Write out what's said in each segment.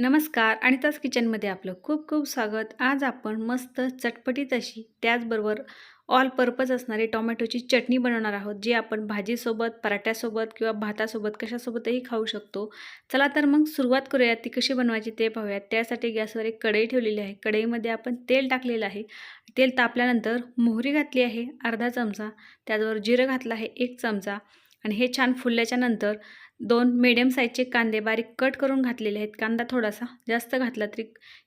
नमस्कार अनिताज किचनमध्ये आपलं खूप खूप स्वागत. आज आपण मस्त चटपटीत अशी त्याचबरोबर ऑल पर्पज असणारी टोमॅटोची चटणी बनवणार आहोत जी आपण भाजीसोबत पराठ्यासोबत किंवा भातासोबत कशासोबतही खाऊ शकतो. चला तर मग सुरुवात करूयात ती कशी बनवायची ते पाहूयात. त्यासाठी गॅसवर एक कढई ठेवलेली आहे. कढईमध्ये आपण तेल टाकलेलं आहे. तेल तापल्यानंतर मोहरी घातली आहे अर्धा चमचा. त्याचबरोबर जिरं घातलं आहे एक चमचा. आणि हे छान फुलल्याच्या नंतर दोन मिडियम साईजचे कांदे बारीक कट करून घातलेले आहेत. कांदा थोडासा जास्त घातला तरी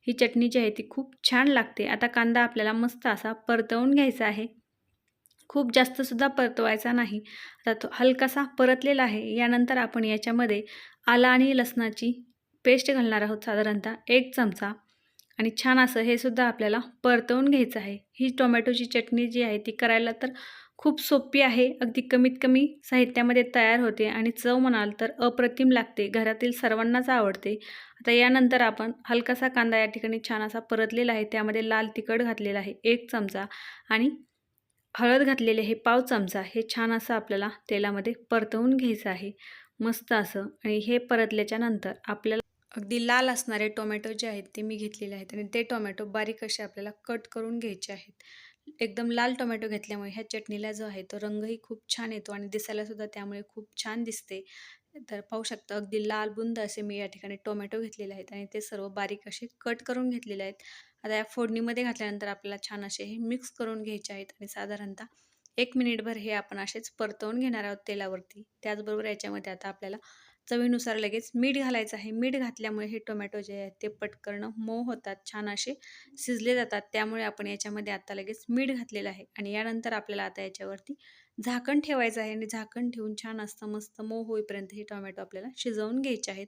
ही चटणी जी आहे ती खूप छान लागते. आता कांदा आपल्याला मस्त असा परतवून घ्यायचा आहे. खूप जास्तसुद्धा परतवायचा नाही. आता तो हलकासा परतलेला आहे. यानंतर आपण याच्यामध्ये आला आणि लसणाची पेस्ट घालणार आहोत साधारणतः एक चमचा. आणि छान असं हे सुद्धा आपल्याला परतवून घ्यायचं आहे. ही टोमॅटोची चटणी जी आहे ती करायला तर खूप सोपी आहे. अगदी कमीत कमी साहित्यामध्ये तयार होते आणि चव म्हणाल तर अप्रतिम लागते. घरातील सर्वांनाच आवडते. आता यानंतर आपण हलकासा कांदा या ठिकाणी छान असा परतलेला आहे. त्यामध्ये लाल तिखट घातलेला आहे एक चमचा आणि हळद घातलेले हे पाव चमचा. हे छान असं आपल्याला तेलामध्ये परतवून घ्यायचं आहे. मस्त असं आणि हे परतल्याच्या नंतर आपल्याला अगदी लाल असणारे टोमॅटो जे आहेत ते मी घेतलेले आहेत आणि ते टोमॅटो बारीक असे आपल्याला कट करून घ्यायचे आहेत. एकदम लाल टोमॅटो घेतल्यामुळे ह्या चटणीला जो आहे तो रंगही खूप छान येतो आणि दिसायलासुद्धा त्यामुळे खूप छान दिसते. तर पाहू शकता अगदी लाल बुंद असे मी या ठिकाणी टोमॅटो घेतलेले आहेत आणि ते सर्व बारीक असे कट करून घेतलेले आहेत. आता या फोडणीमध्ये घातल्यानंतर आपल्याला छान असे हे मिक्स करून घ्यायचे आहेत आणि साधारणतः एक मिनिटभर हे आपण असेच परतवून घेणार आहोत तेलावरती. त्याचबरोबर याच्यामध्ये आता आपल्याला चवीनुसार लगेच मीठ घालायचं आहे. मीठ घातल्यामुळे हे टोमॅटो जे आहेत ते पटकन मऊ होतात छान असे शिजले जातात. त्यामुळे आपण याच्यामध्ये आता लगेच मीठ घातलेलं आहे आणि यानंतर आपल्याला आता याच्यावरती झाकण ठेवायचं आहे आणि झाकण ठेवून छान असतं मस्त मऊ होईपर्यंत हे टोमॅटो आपल्याला शिजवून घ्यायचे आहेत.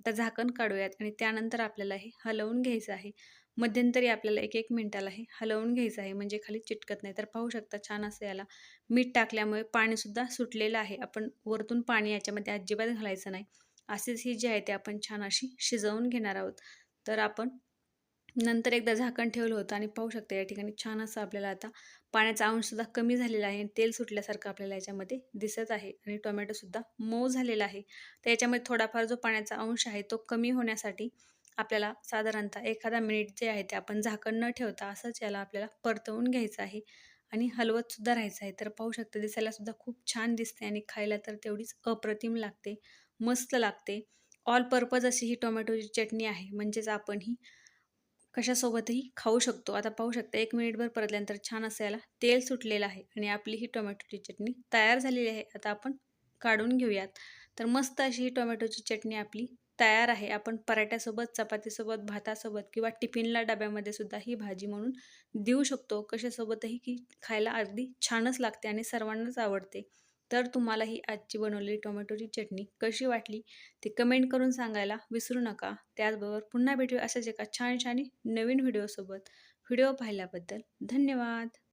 आता झाकण काढूयात आणि त्यानंतर आपल्याला हे हलवून घ्यायचं आहे. मध्यंतरी आपल्याला एक एक मिनटाला हे हलवून घ्यायचं आहे. म्हणजे खाली चिटकत नाही. तर पाहू शकता छान असं याला. मीठ टाकल्यामुळे पाणीसुद्धा सुटलेलं आहे. आपण वरतून पाणी याच्यामध्ये अजिबात घालायचं नाही. असेच ही जी आहे ते आपण छान अशी शिजवून घेणार आहोत. तर आपण नंतर एकदा झाकण ठेवलं होतं आणि पाहू शकता या ठिकाणी छान असं आपल्याला आता पाण्याचा अंशसुद्धा कमी झालेला आहे. आणि तेल सुटल्यासारखं आपल्याला याच्यामध्ये दिसत आहे. आणि टोमॅटोसुद्धा मऊ झालेला आहे. तर याच्यामध्ये थोडाफार जो पाण्याचा अंश आहे तो कमी होण्यासाठी आपल्याला साधारणतः एखादा मिनिट जे आहे ते आपण झाकण न ठेवता असंच याला आपल्याला परतवून घ्यायचं आहे. आणि हलवतसुद्धा राहायचं आहे. तर पाहू शकता दिसायलासुद्धा खूप छान दिसते आणि खायला तर तेवढीच अप्रतिम लागते मस्त लागते. ऑल पर्पज अशी ही टोमॅटोची चटणी आहे. म्हणजेच आपण ही कशासोबतही खाऊ शकतो. आता पाहू शकता एक मिनिटभर परतल्यानंतर छान असं याला तेल सुटलेलं आहे आणि आपली ही टोमॅटोची चटणी तयार झालेली आहे. आता आपण काढून घेऊयात. तर मस्त अशी ही टोमॅटोची चटणी आपली तयार आहे. आपण पराठ्यासोबत चपातीसोबत भातासोबत किंवा टिफिनला डब्यामध्ये सुद्धा ही भाजी म्हणून देऊ शकतो. कशासोबतही की खायला अगदी छानच लागते आणि सर्वांनाच आवडते. तर तुम्हाला ही आजची बनवलेली टोमॅटोची चटणी कशी वाटली ते कमेंट करून सांगायला विसरू नका. त्याचबरोबर पुन्हा भेटूया अशाच एका छान छान नवीन व्हिडिओसोबत. व्हिडिओ पाहिल्याबद्दल धन्यवाद.